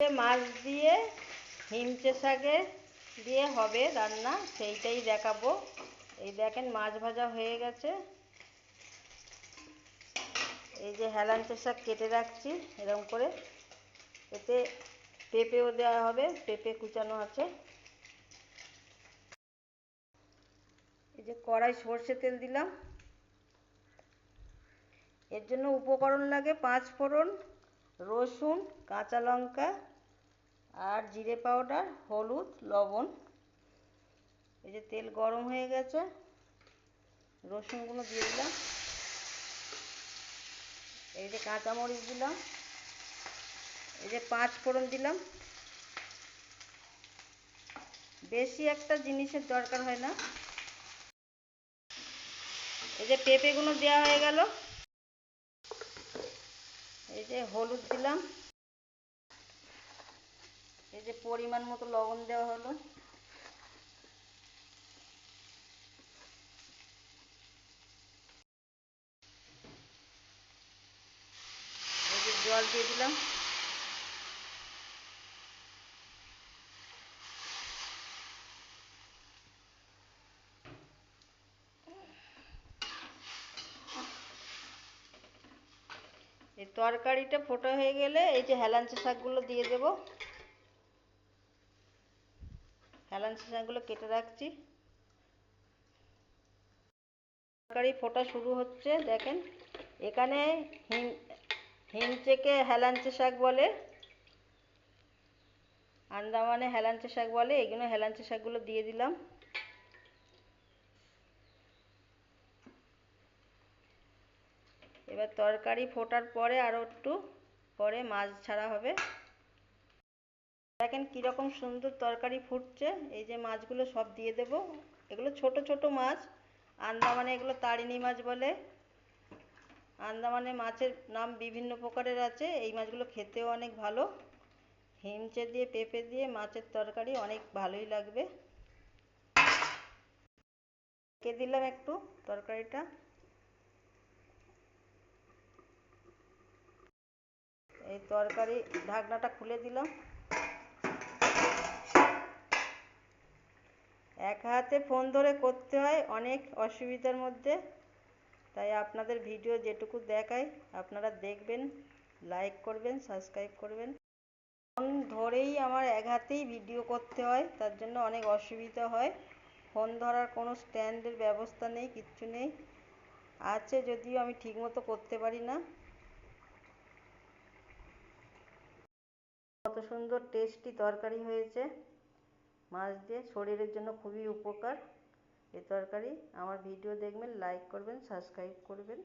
মাছ দিয়ে হিমচে শাকে দিয়ে হবে রান্না, সেইটাই দেখাবো। এই দেখেন মাছ ভাজা হয়ে গেছে। এই যে হেলাঞ্চা শাক কেটে রাখছি এরকম করে। এতে পেঁপেও দেওয়া হবে, পেঁপে কুচানো আছে। এই যে কড়াই সর্ষে তেল দিলাম। এর জন্য উপকরণ লাগে পাঁচ ফোড়ন রসুন, কাঁচা লঙ্কা আর জিরে পাউডার, হলুদ, লবণ। এই যে তেল গরম হয়ে গেছে, রসুনগুলো দিয়ে দিলাম। এই যে কাঁচামরিচ দিলাম। এই যে পাঁচ ফোড়ন দিলাম। বেশি একটা জিনিসের দরকার হয় না। এই যে পেঁপেগুলো দেওয়া হয়ে গেল। এই যে হলুদ দিলাম। এই যে পরিমাণ মতো লবণ দেওয়া হলো। জল দিয়ে দিলাম। এই তরকারিটা ফোটা হয়ে গেলে এই যে হেলাঞ্চা শাকগুলো দিয়ে দেব। হেলাঞ্চা শাকগুলো কেটে রাখছি। তরকারি ফোটা শুরু হচ্ছে, দেখেন। এখানে হিম হিমচেকে হেলাঞ্চা শাক বলে, আন্দামানে হেলাঞ্চা শাক বলে এগুলো হেলাঞ্চা শাকগুলো দিয়ে দিলাম। এবার তরকারি ফোটার পরে আরও একটু পরে মাছ ছাড়া হবে। দেখেন কীরকম সুন্দর তরকারি ফুটছে। এই যে মাছগুলো সব দিয়ে দেব। এগুলো ছোট ছোট মাছ। আন্দামানে এগুলো তারিণী মাছ বলে। আন্দামানে মাছের নাম বিভিন্ন প্রকারের আছে। এই মাছগুলো খেতেও অনেক ভালো। হিমচে দিয়ে, পেঁপে দিয়ে মাছের তরকারি অনেক ভালোই লাগবে। কে দিলাম একটু তরকারিটা এই তরকারি ঢাকনাটা খুলে দিলাম। এক হাতে ফোন ধরে করতে হয় অনেক অসুবিধার মধ্যে। তাই আপনাদের ভিডিও যেটুকু দেখায় আপনারা দেখবেন লাইক করবেন সাবস্ক্রাইব করবেন। ফোন ধরেই আমার এক হাতেই ভিডিও করতে হয়, তার জন্য অনেক অসুবিধা হয়। ফোন ধরার কোনো স্ট্যান্ডের ব্যবস্থা নেই, কিচ্ছু নেই। আছে যদিও আমি ঠিকমতো করতে পারি না। সুন্দর টেস্টি তরকারি হয়েছে। মাছ দিয়ে শরীরের জন্য খুবই উপকার। এ তরকারি আমার ভিডিও দেখবেন লাইক করবেন সাবস্ক্রাইব করবেন।